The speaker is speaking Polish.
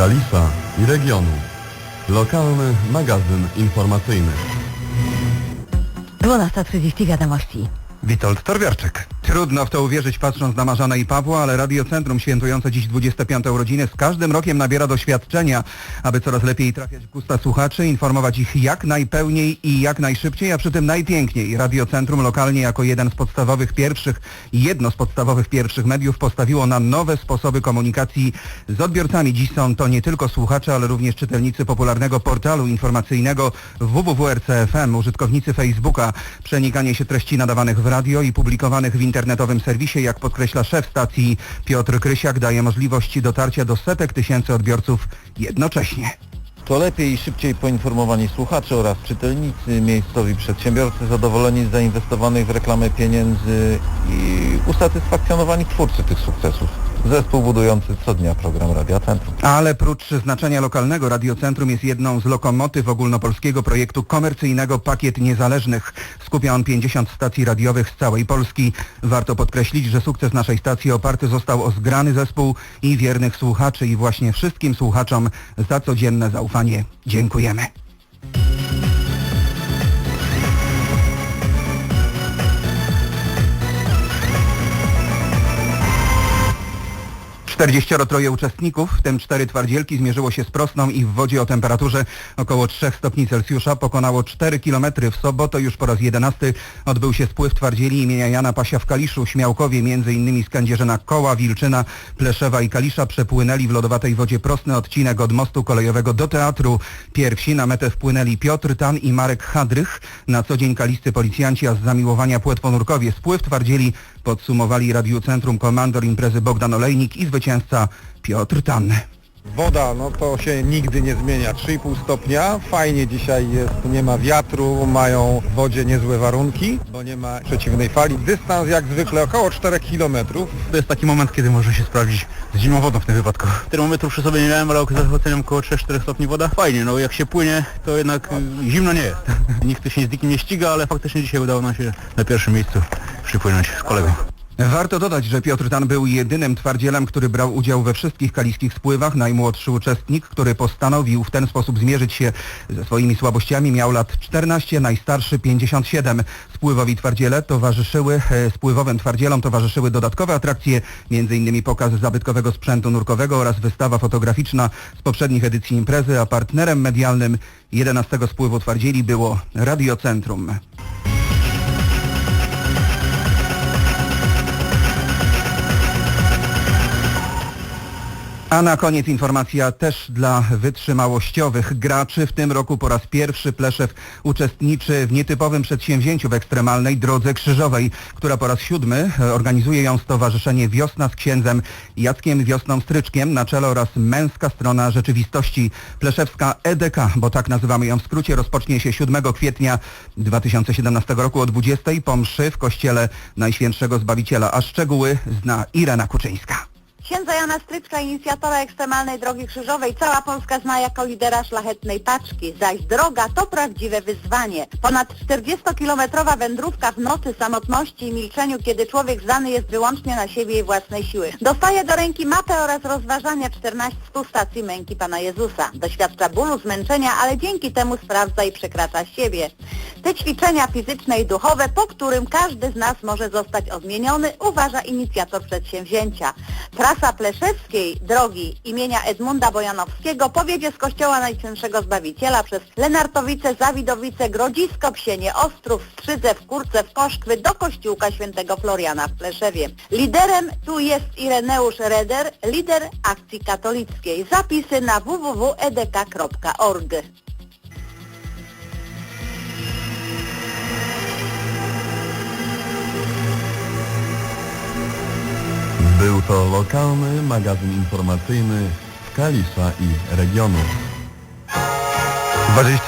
Kalisza i regionu. Lokalny magazyn informacyjny. 12.30 wiadomości. Witold Torwiarczyk. Trudno w to uwierzyć patrząc na Marzanę i Pawła, ale Radiocentrum świętujące dziś 25 urodziny z każdym rokiem nabiera doświadczenia, aby coraz lepiej trafiać w gusta słuchaczy, informować ich jak najpełniej i jak najszybciej, a przy tym najpiękniej. Radiocentrum lokalnie jako jeden z podstawowych pierwszych, jedno z podstawowych pierwszych mediów postawiło na nowe sposoby komunikacji z odbiorcami. Dziś są to nie tylko słuchacze, ale również czytelnicy popularnego portalu informacyjnego www.rc.fm, użytkownicy Facebooka, przenikanie się treści nadawanych w radio i publikowanych w internetowym serwisie, jak podkreśla szef stacji Piotr Krysiak, daje możliwość dotarcia do setek tysięcy odbiorców jednocześnie. To lepiej i szybciej poinformowani słuchacze oraz czytelnicy, miejscowi przedsiębiorcy zadowoleni z zainwestowanych w reklamę pieniędzy i usatysfakcjonowani twórcy tych sukcesów. Zespół budujący co dnia program Radia Centrum. Ale prócz znaczenia lokalnego, Radiocentrum jest jedną z lokomotyw ogólnopolskiego projektu komercyjnego Pakiet Niezależnych. Skupia on 50 stacji radiowych z całej Polski. Warto podkreślić, że sukces naszej stacji oparty został o zgrany zespół i wiernych słuchaczy i właśnie wszystkim słuchaczom za codzienne zaufanie dziękujemy. Troje uczestników, w tym cztery twardzielki, zmierzyło się z Prosną i w wodzie o temperaturze około 3 stopni Celsjusza. Pokonało 4 km w sobotę. Już po raz 11 odbył się spływ twardzieli imienia Jana Pasia w Kaliszu. Śmiałkowie, innymi z Kędzierzyna Koła, Wilczyna, Pleszewa i Kalisza przepłynęli w lodowatej wodzie prosny odcinek od mostu kolejowego do teatru. Pierwsi na metę wpłynęli Piotr Tan i Marek Hadrych. Na co dzień kaliscy policjanci, a z zamiłowania płetwonurkowie. Spływ twardzieli podsumowali Radiocentrum komandor imprezy Bogdan Olejnik i zwycięzca Piotr Tan. Woda, no to się nigdy nie zmienia. 3,5 stopnia, fajnie dzisiaj jest, nie ma wiatru, mają w wodzie niezłe warunki, bo nie ma przeciwnej fali. Dystans jak zwykle około 4 km. To jest taki moment, kiedy może się sprawdzić z zimną wodą w tym wypadku. Termometru przy sobie nie miałem, ale oceniam około 3-4 stopni woda. Fajnie, no jak się płynie, to jednak y, zimno nie jest. Nikt się z nikim nie ściga, ale faktycznie dzisiaj udało nam się na pierwszym miejscu przypłynąć z kolegą. Warto dodać, że Piotr Tan był jedynym twardzielem, który brał udział we wszystkich kaliskich spływach. Najmłodszy uczestnik, który postanowił w ten sposób zmierzyć się ze swoimi słabościami, miał lat 14, najstarszy 57. Spływowi twardziele towarzyszyły, e, spływowym twardzielom towarzyszyły dodatkowe atrakcje, m.in. pokaz zabytkowego sprzętu nurkowego oraz wystawa fotograficzna z poprzednich edycji imprezy, a partnerem medialnym 11 spływu twardzieli było Radiocentrum. A na koniec informacja też dla wytrzymałościowych graczy. W tym roku po raz pierwszy Pleszew uczestniczy w nietypowym przedsięwzięciu w ekstremalnej Drodze Krzyżowej, która po raz siódmy organizuje ją Stowarzyszenie Wiosna z księdzem Jackiem Wiosną Stryczkiem na czele oraz męska strona rzeczywistości. Pleszewska EDK, bo tak nazywamy ją w skrócie, rozpocznie się 7 kwietnia 2017 roku o 20 po mszy w kościele Najświętszego Zbawiciela, a szczegóły zna Irena Kuczyńska. Księdza Jana Stryczka, inicjatora ekstremalnej Drogi Krzyżowej, cała Polska zna jako lidera szlachetnej paczki, zaś droga to prawdziwe wyzwanie. Ponad 40-kilometrowa wędrówka w nocy, samotności i milczeniu, kiedy człowiek zdany jest wyłącznie na siebie i własne siły. Dostaje do ręki mapę oraz rozważania 14 stacji męki Pana Jezusa. Doświadcza bólu, zmęczenia, ale dzięki temu sprawdza i przekracza siebie. Te ćwiczenia fizyczne i duchowe, po którym każdy z nas może zostać odmieniony, uważa inicjator przedsięwzięcia. Trasa Pleszewskiej drogi imienia Edmunda Bojanowskiego powiedzie z Kościoła Najświętszego Zbawiciela przez Lenartowice, Zawidowice, Grodzisko, Psienie, Ostrów, Strzydzę, Kurce, w Koszkwy do Kościółka Świętego Floriana w Pleszewie. Liderem tu jest Ireneusz Reder, lider akcji katolickiej. Zapisy na www.edk.org. Był to lokalny magazyn informacyjny z Kalisza i regionu. 20